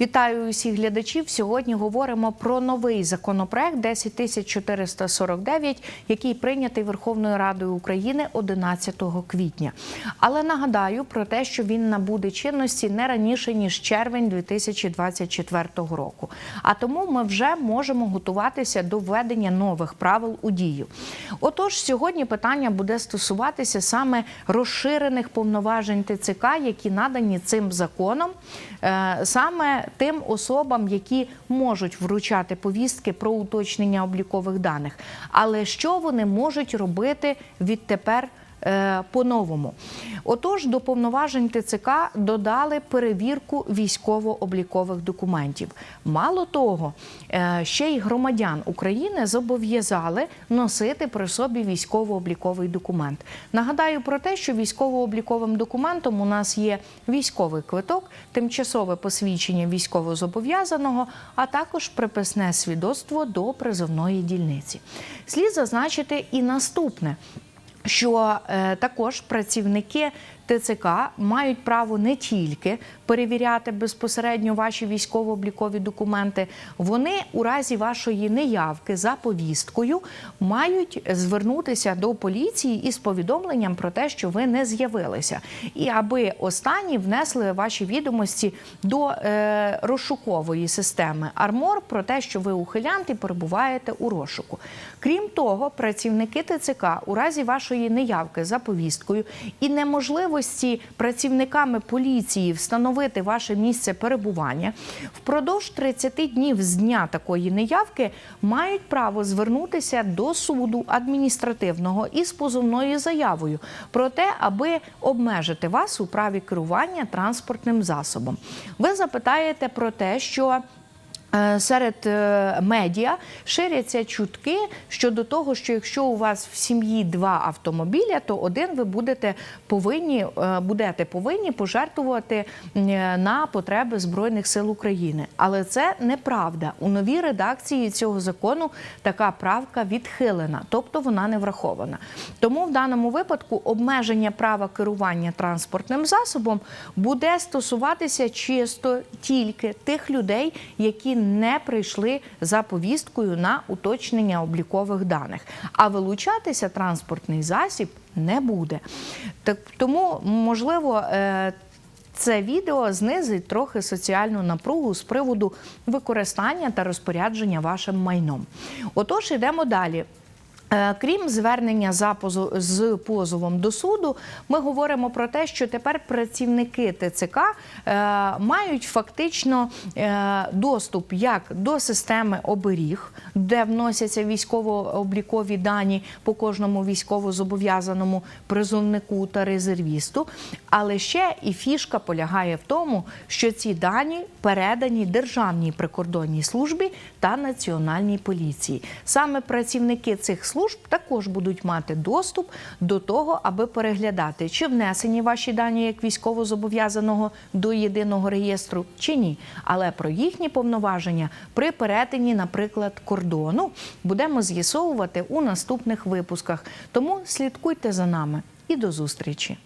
Вітаю усіх глядачів. Сьогодні говоримо про новий законопроект 10449, який прийнятий Верховною Радою України 11 квітня. Але нагадаю про те, що він набуде чинності не раніше ніж червень 2024 року. А тому ми вже можемо готуватися до введення нових правил у дію. Отож, сьогодні питання буде стосуватися саме розширених повноважень ТЦК, які надані цим законом, е, саме тим особам, які можуть вручати повістки про уточнення облікових даних. Але що вони можуть робити відтепер? Е, По-новому, отож, до повноважень ТЦК додали перевірку військово-облікових документів. Мало того, е, ще й громадян України зобов'язали носити при собі військово-обліковий документ. Нагадаю про те, що військово-обліковим документом у нас є військовий квиток, тимчасове посвідчення військовозобов'язаного, а також приписне свідоцтво до призовної дільниці. Слід зазначити і наступне що е, також працівники ТЦК мають право не тільки перевіряти безпосередньо ваші військово-облікові документи, вони у разі вашої неявки за повісткою мають звернутися до поліції із повідомленням про те, що ви не з'явилися, і аби останні внесли ваші відомості до е, розшукової системи Армор про те, що ви ухилянт перебуваєте у розшуку. Крім того, працівники ТЦК у разі вашої неявки за повісткою і неможливості працівниками поліції встановити ваше місце перебування впродовж 30 днів з дня такої неявки мають право звернутися до суду адміністративного із позовною заявою про те, аби обмежити вас у праві керування транспортним засобом. Ви запитаєте про те, що Серед е, медіа ширяться чутки щодо того, що якщо у вас в сім'ї два автомобіля, то один ви будете повинні е, будете повинні пожертвувати е, на потреби збройних сил України. Але це неправда. У новій редакції цього закону така правка відхилена, тобто вона не врахована. Тому в даному випадку обмеження права керування транспортним засобом буде стосуватися чисто тільки тих людей, які не прийшли за повісткою на уточнення облікових даних. А вилучатися транспортний засіб не буде. Так тому можливо. е, це відео знизить трохи соціальну напругу з приводу використання та розпорядження вашим майном. Отож, йдемо далі. Е, Крім звернення запозу з позовом до суду, ми говоримо про те, що тепер працівники ТЦК е, мають фактично е, доступ як до системи оберіг, де вносяться військово-облікові дані по кожному військово-зобов'язаному призовнику та резервісту. Але ще і фішка полягає в тому, що ці дані передані Державній прикордонній службі та Національній поліції. Саме працівники цих служб також будуть мати доступ до того, аби переглядати, чи внесені ваші дані як військовозобов'язаного до єдиного реєстру, чи ні. Але про їхні повноваження при перетині, наприклад, кордону будемо з'ясовувати у наступних випусках. Тому слідкуйте за нами і до зустрічі.